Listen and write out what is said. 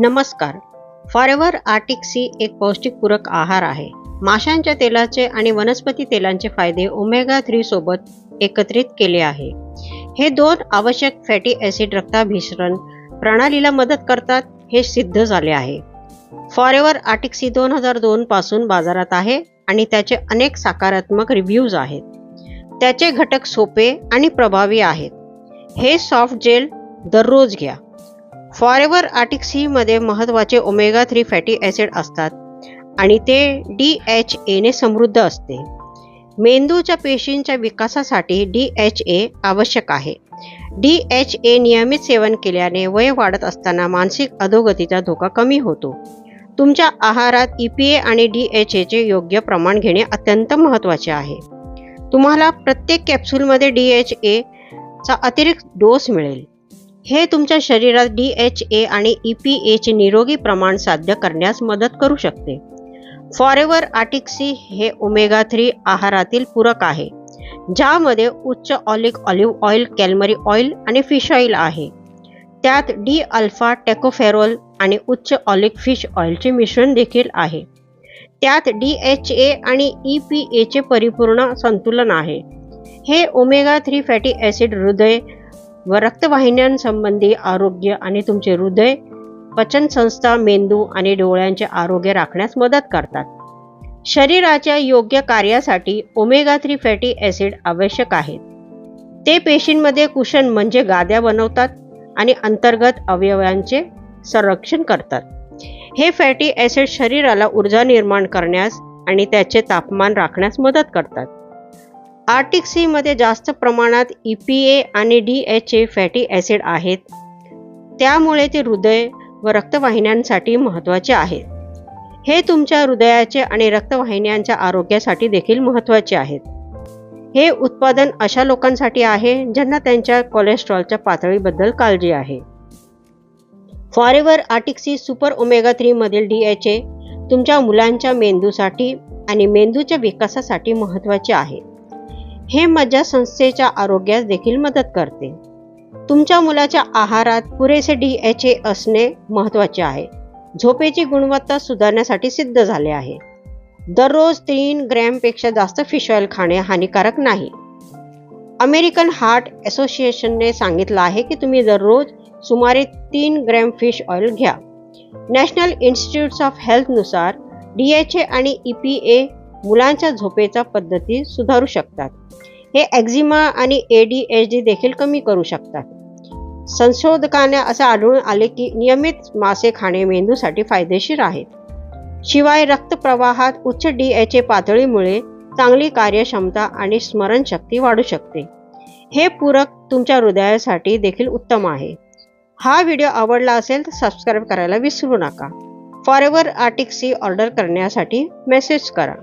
नमस्कार. Forever arctic C एक पौष्टिक पूरक आहार आहे. माशांच्या तेलाचे आणि वनस्पती तेलांचे फायदे ओमेगा थ्री सोबत एकत्रित केले आहे. हे दोन आवश्यक फॅटी ॲसिड रक्ताभिसरण प्रणालीला मदत करतात हे सिद्ध झाले आहे. फॉरेवर आर्टिक सी दोन हजार दोन पासून बाजारात आहे आणि त्याचे अनेक सकारात्मक रिव्ह्यूज आहेत. त्याचे घटक सोपे आणि प्रभावी आहेत. हे सॉफ्ट जेल दररोज घ्या. फॉरेवर आर्टिक सीमध्ये महत्त्वाचे ओमेगा थ्री फॅटी ॲसिड असतात आणि ते डी एच एने समृद्ध असते. मेंदूच्या पेशींच्या विकासासाठी डी एच ए आवश्यक आहे. डी एच ए नियमित सेवन केल्याने वय वाढत असताना मानसिक अधोगतीचा धोका कमी होतो. तुमच्या आहारात ई पी ए आणि डी एच एचे योग्य प्रमाण घेणे अत्यंत महत्त्वाचे आहे. तुम्हाला प्रत्येक कॅप्सूलमध्ये डी एच एचा अतिरिक्त डोस मिळेल. हे तुमच्या शरीरात डी एच ए आणि ई पी एचे निरोगी प्रमाण साध्य करण्यास मदत करू शकते. फॉरेवर आटिक्सी हे ओमेगा थ्री आहारातील पूरक आहे ज्यामध्ये उच्च oleic olive oil calamari oil आणि फिश ऑइल आहे. त्यात डी अल्फा टेकोफेरोल आणि उच्च ऑलिक फिश ऑइलचे मिश्रण देखील आहे. त्यात डी एच ए आणि ई पी एचे परिपूर्ण संतुलन आहे. हे ओमेगा थ्री फॅटी ॲसिड हृदय व रक्तवाहिन्यांसंबंधी आरोग्य आणि तुमचे हृदय पचनसंस्था मेंदू आणि डोळ्यांचे आरोग्य राखण्यास मदत करतात. शरीराच्या योग्य कार्यासाठी ओमेगा थ्री फॅटी ॲसिड आवश्यक आहेत ते पेशींमध्ये कुशन म्हणजे गाद्या बनवतात आणि अंतर्गत अवयवांचे संरक्षण करतात. हे फॅटी ॲसिड शरीराला ऊर्जा निर्माण करण्यास आणि त्याचे तापमान राखण्यास मदत करतात. आर्टिक सीमध्ये जास्त प्रमाणात ई पी ए आणि D H A fatty acid आहेत. त्यामुळे ते हृदय व रक्तवाहिन्यांसाठी महत्त्वाचे आहेत. हे तुमच्या हृदयाचे आणि रक्तवाहिन्यांच्या आरोग्यासाठी देखील महत्त्वाचे आहेत. हे उत्पादन अशा लोकांसाठी आहे ज्यांना त्यांच्या कोलेस्ट्रॉलच्या पातळीबद्दल काळजी आहे. Forever arctic sea super omega थ्रीमधील D H A तुमच्या मुलांच्या मेंदूसाठी आणि मेंदूच्या विकासासाठी महत्त्वाचे आहे. हे मज्जासंस्थेच्या आरोग्यास देखील मदत करते. तुमच्या मुलाच्या आहारात पुरेसे डी एच ए असणे महत्त्वाचे आहे. झोपेची गुणवत्ता सुधारण्यासाठी सिद्ध झाले आहे. दररोज तीन ग्रॅमपेक्षा जास्त फिश ऑइल खाणे हानिकारक नाही. अमेरिकन हार्ट असोसिएशनने सांगितलं आहे की तुम्ही दररोज सुमारे तीन ग्रॅम फिश ऑइल घ्या. नॅशनल इन्स्टिट्यूट्स ऑफ हेल्थनुसार डी एच ए आणि ई पी ए मुलांच्या झोपेचा पद्धती सुधारू शकतात. हे एक्झिमा आणि ए डी एच डी देखील कमी करू शकतात. संशोधकांना असं आढळून आले की नियमित मासे खाणे मेंदूसाठी फायदेशीर आहेत शिवाय रक्तप्रवाहात उच्च डी एच ए पातळीमुळे चांगली कार्यक्षमता आणि स्मरणशक्ती वाढू शकते. हे पूरक तुमच्या हृदयासाठी देखील उत्तम आहे. हा व्हिडिओ आवडला असेल तर सबस्क्राईब करायला विसरू नका. फॉरेवर आर्टिक सी ऑर्डर करण्यासाठी मेसेज करा.